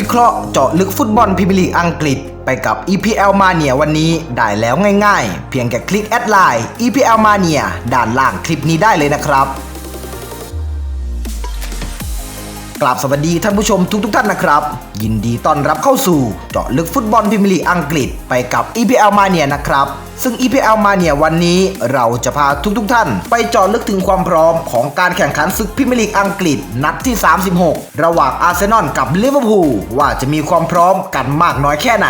วิเคราะห์เจาะลึกฟุตบอลพรีเมียร์ลีกอังกฤษ ไปกับ EPL Mania วันนี้ได้แล้วง่ายๆ เพียงแค่คลิกแอดไลน์ EPL Mania ด้านล่างคลิปนี้ได้เลยนะครับกราบสวัสดีท่านผู้ชมทุกๆทท่านนะครับ ยินดีต้อนรับเข้าสู่เจาะลึกฟุตบอลพรีเมียร์ลีกอังกฤษ ไปกับ EPL Mania นะครับ ซึ่ง EPL Mania วันนี้เราจะพาทุกๆทท่าน ไปจาะลึกถึงความพร้อมของการแข่งขันศึกพรีเมียร์ลีกอังกฤษนัดที่ 36 ระหว่างอาร์เซนอลกับลิเวอร์พูลว่าจะมีความพร้อมกันมากน้อยแค่ไหน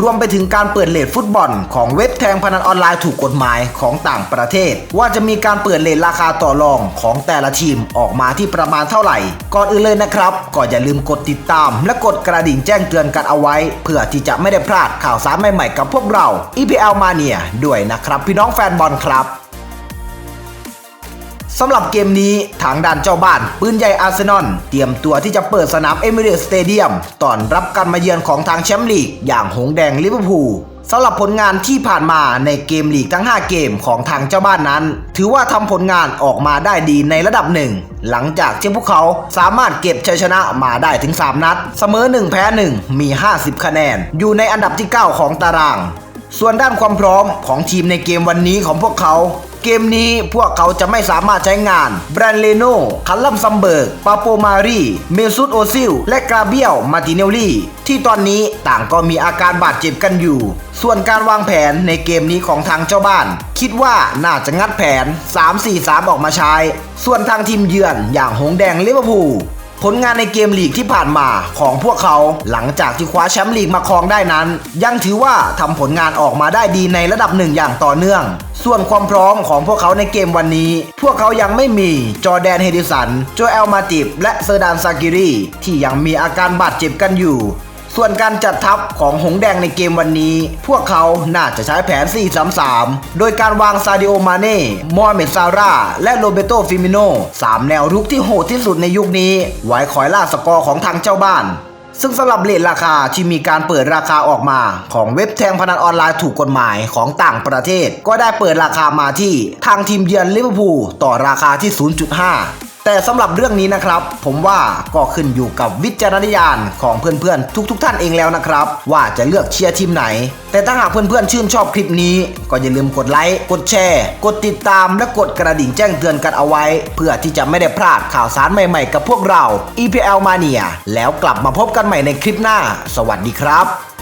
รวมไปถึงการเปิดเลทฟุตบอล ของเว็บแทงพนันออนไลน์ถูกกฎหมายของต่างประเทศ ว่าจะมีการเปิดเลทราคาต่อรองของแต่ละทีมออกมาที่ประมาณเท่าไหร่ ก่อนอื่นเลยนะครับก็อย่าลืมกดติดตาม และกดกระดิ่งแจ้งเตือนกันเอาไว้ เพื่อที่จะไม่ได้พลาดข่าวสารใหม่ๆกับพวกเรา EPL Mania ด้วยนะครับ พี่น้องแฟนบอลครับสำหรับเกมนี้ทางด้านเจ้าบ้าน ปืนใหญ่อาร์เซนอลเตรียมตัวที่จะเปิดสนามเอมิเรตสเตเดียมต้อนรับการมาเยือนของทางแชมป์ลีก อย่างหงแดงลิเวอร์พูลสำหรับผลงานที่ผ่านมาในเกมลีกทั้ง 5 เกมของทางเจ้าบ้านนั้น ถือว่าทำผลงานออกมาได้ดีในระดับหนึ่ง หลังจากที่พวกเขาสามารถเก็บชัยชนะมาได้ถึง 3 นัด เสมอ 1 แพ้ 1 มี 50 คะแนน อยู่ในอันดับที่ 9 ของตาราง ส่วนด้านความพร้อมของทีมในเกมวันนี้ของพวกเขา เกมนี้พวกเขาจะไม่สามารถใช้งานแบรนเลโนคัลลัมซัมเบิร์ก ปาโปมารีเมซุตโอซิล และกราเบียล มาติเนลลี่ ที่ตอนนี้ต่างก็มีอาการบาดเจ็บกันอยู่ ส่วนการวางแผนในเกมนี้ของทางเจ้าบ้าน คิดว่าน่าจะงัดแผน 3-4-3 ออกมาใช้ ส่วนทางทีมเยือนอย่างหงแดงลิเวอร์พูล ผลงานในเกมลีกที่ผ่านมาของพวกเขาหลังจากที่คว้าแชมป์ลีกมาครองได้นั้น ยังถือว่าทำผลงานออกมาได้ดีในระดับหนึ่งอย่างต่อเนื่อง ส่วนความพร้อมของพวกเขาในเกมวันนี้ พวกเขายังไม่มีจอแดนเฮดิสัน โจเอลมาติบ และเซอร์ดานซากิรีที่ยังมีอาการบาดเจ็บกันอยู่ ส่วนการจัดทัพของหงแดงในเกมวันนี้ พวกเขาน่าจะใช้แผน 4-3-3 โดยการวางซาดิโอมาเน่ มอร์เมดซาร่า และโรเบโตฟิมิโน3แนวรุกที่โหดที่สุดในยุคนี้ ไว้คอยล่าสกอร์ของทางเจ้าบ้านซึ่งสำหรับเลทราคาที่มีการเปิดราคาออกมา ของเว็บแทงพนันออนไลน์ถูกกฎหมายของต่างประเทศ ก็ได้เปิดราคามาที่ทางทีมเยือนลิเวอร์พูลต่อราคาที่ 0.5 แต่สำหรับเรื่องนี้นะครับ ผมว่าก็ขึ้นอยู่กับวิจารณญาณของเพื่อนๆ ทุกๆทท่านเองแล้วนะครับ ว่าจะเลือกเชียร์ทีมไหน แต่ถ้าหากเพื่อนๆ ชื่นชอบคลิปนี้ ก็อย่าลืมกดไลค์กดแชร์ กดติดตามและกดกระดิ่งแจ้งเตือนกันเอาไว้ เพื่อที่จะไม่ได้พลาดข่าวสารใหม่ๆ กับพวกเรา EPL Mania แล้วกลับมาพบกันใหม่ในคลิปหน้า สวัสดีครับ